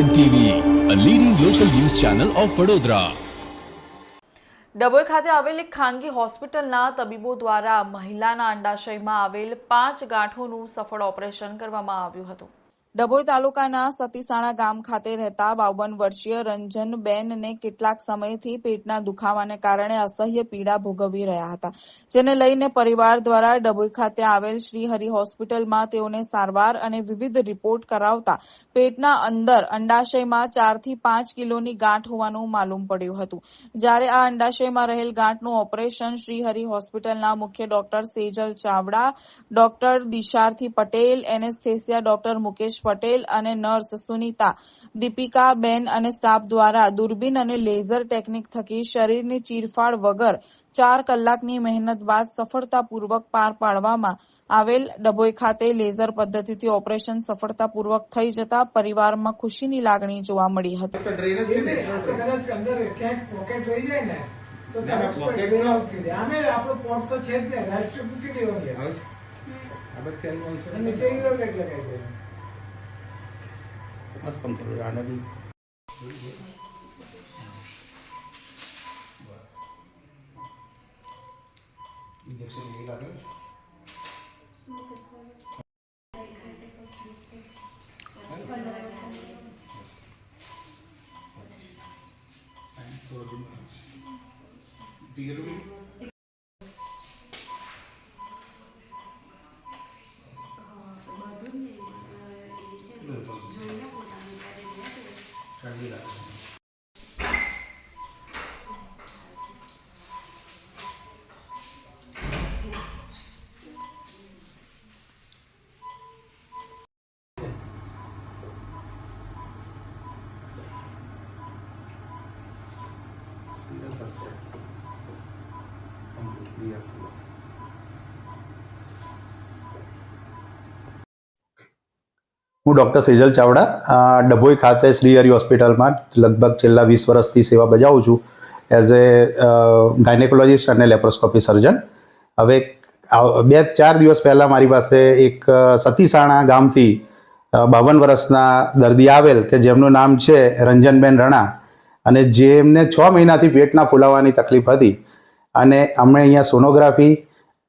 N TV a leading local news channel of Vadodara Dabhoi ખાતે આવેલી ખાનગી હોસ્પિટલના તબીબો દ્વારા મહિલાના અંડાશયમાં આવેલ પાંચ ગાંઠોનું સફળ ઓપરેશન કરવામાં આવ્યું હતું. ડભોઈ તાલુકાના સતીસાણા ગામ ખાતે રહેતા બાવન વર્ષીય રંજનબેનને કેટલાક સમયથી પેટના દુખાવાને કારણે અસહ્ય પીડા ભોગવી રહ્યા હતા. જેને લઈને પરિવાર દ્વારા ડભોઈ ખાતે આવેલ શ્રીહરિ હોસ્પિટલમાં તેઓને સારવાર અને વિવિધ રિપોર્ટ કરાવતા પેટના અંદર અંડાશયમાં ચારથી પાંચ કિલોની ગાંઠ હોવાનું માલુમ પડ્યું હતું. જ્યારે આ અંડાશયમાં રહેલ ગાંઠનું ઓપરેશન શ્રીહરિ હોસ્પિટલના મુખ્ય doctor Sejal Chavda, doctor Disharthi Patel, anaesthesia doctor Mukesh Patel અને નર્સ સુનીતા દીપિકા બેન અને સ્ટાફ દ્વારા દૂરબીન અને લેઝર ટેકનિક થકી શરીરની ચીરફાડ વગર ચાર કલાકની મહેનત બાદ સફળતાપૂર્વક પાર પાડવામાં આવેલ ડભોઈ ખાતે લેઝર પદ્ધતિથી ઓપરેશન સફળતાપૂર્વક થઈ જતા પરિવારમાં ખુશીની લાગણી જોવા મળી હતી. તો છે આપણો પોટ તો જ ને રાષ્ટ્ર મૂકી દેવાની આવે છે? આ બધી animal છે અને ને? નીચે ઈરો ठंडी लगती है Gracias. હું ડૉક્ટર સેજલ ચાવડા ડભોઈ ખાતે શ્રી હરિ હોસ્પિટલમાં લગભગ છેલ્લા વીસ વર્ષથી સેવા બજાવું છું એઝ એ ગાયનેકોલોજીસ્ટ અને લેપ્રોસ્કોપી સર્જન. હવે બે, ચાર દિવસ પહેલાં મારી પાસે એક સતીસાણા ગામથી બાવન વર્ષના દર્દી આવેલ કે જેમનું નામ છે રંજનબેન રણા અને જેમને છ મહિનાથી પેટના ફૂલાવાની તકલીફ હતી અને અમે અહીંયા સોનોગ્રાફી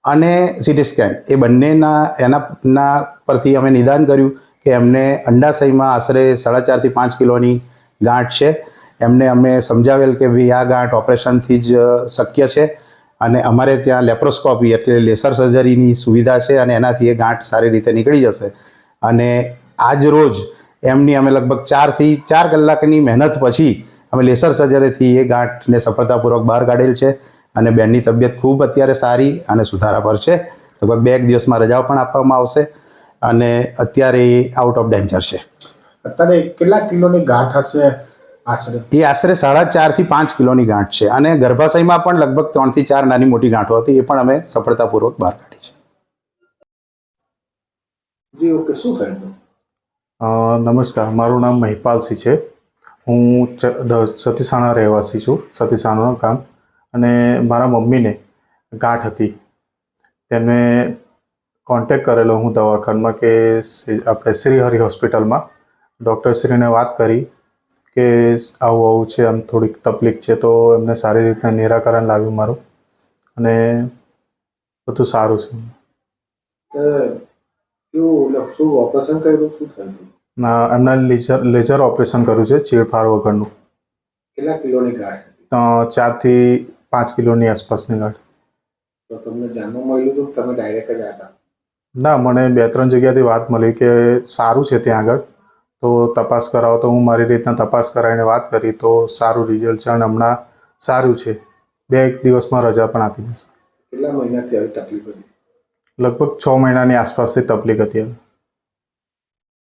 અને સિટી સ્કેન એ બંનેના એના પરથી અમે નિદાન કર્યું. કે એમને અંડાશયમાં આશરે સાડા ચારથી પાંચ કિલોની ગાંઠ છે. એમને અમે સમજાવેલ કે ભાઈ આ ગાંઠ ઓપરેશનથી જ શક્ય છે અને અમારે ત્યાં લેપ્રોસ્કોપી એટલે લેસર સર્જરીની સુવિધા છે અને એનાથી એ ગાંઠ સારી રીતે નીકળી જશે. અને આજ રોજ એમની અમે લગભગ ચારથી ચાર કલાકની મહેનત પછી અમે લેસર સર્જરીથી એ ગાંઠને સફળતાપૂર્વક બહાર કાઢેલ છે અને બેનની તબિયત ખૂબ અત્યારે સારી અને સુધારા પર છે. લગભગ બે એક દિવસમાં રજાઓ પણ આપવામાં આવશે. અને અત્યારે એ આઉટ ઓફ ડેન્જર છે. અત્યારે કેટલા કિલોની ગાંઠ હશે આશરે? એ આશરે સાડા ચારથી પાંચ કિલોની ગાંઠ છે અને ગર્ભાશયમાં પણ લગભગ ત્રણથી ચાર નાની મોટી ગાંઠો હતી એ પણ અમે સફળતાપૂર્વક બહાર કાઢી છે. જી ઓકે શું થયું નમસ્કાર મારું નામ મહિપાલસિંહ છે. હું સતીસાણા રહેવાસી છું સતીસાણાનું કામ. અને મારા મમ્મીને ગાંઠ હતી. તેમને કોન્ટેક કરેલો હું દવાખાનામાં કે આપણે શ્રીહરિ હોસ્પિટલમાં. ડૉક્ટરશ્રીને વાત કરી કે આવું આવું છે આમ થોડીક તકલીફ છે તો એમને સારી રીતના નિરાકરણ લાવ્યું મારું અને બધું સારું છે. હતું ના એમના લેઝર લેઝર ઓપરેશન કર્યું છે ચીરફાડ વગરનું. કેટલા કિલોની ગાંઠ હતી? ચારથી પાંચ કિલોની આસપાસની ગાંઠ. તો તમને જાણવા મળ્યું હતું તમે ડાયરેક્ટ જ આવ્યા ના મને બે ત્રણ જગ્યાથી વાત મળી કે સારું છે ત્યાં આગળ. તો તપાસ કરાવો તો હું મારી રીતના તપાસ કરાવીને વાત કરી તો સારું રિઝલ્ટ છે અને હમણાં સારું છે. બે એક દિવસમાં રજા પણ આપી દેશે. કેટલા મહિનાથી આવી તકલીફ હતી? લગભગ છ મહિનાની આસપાસથી તકલીફ હતી હવે.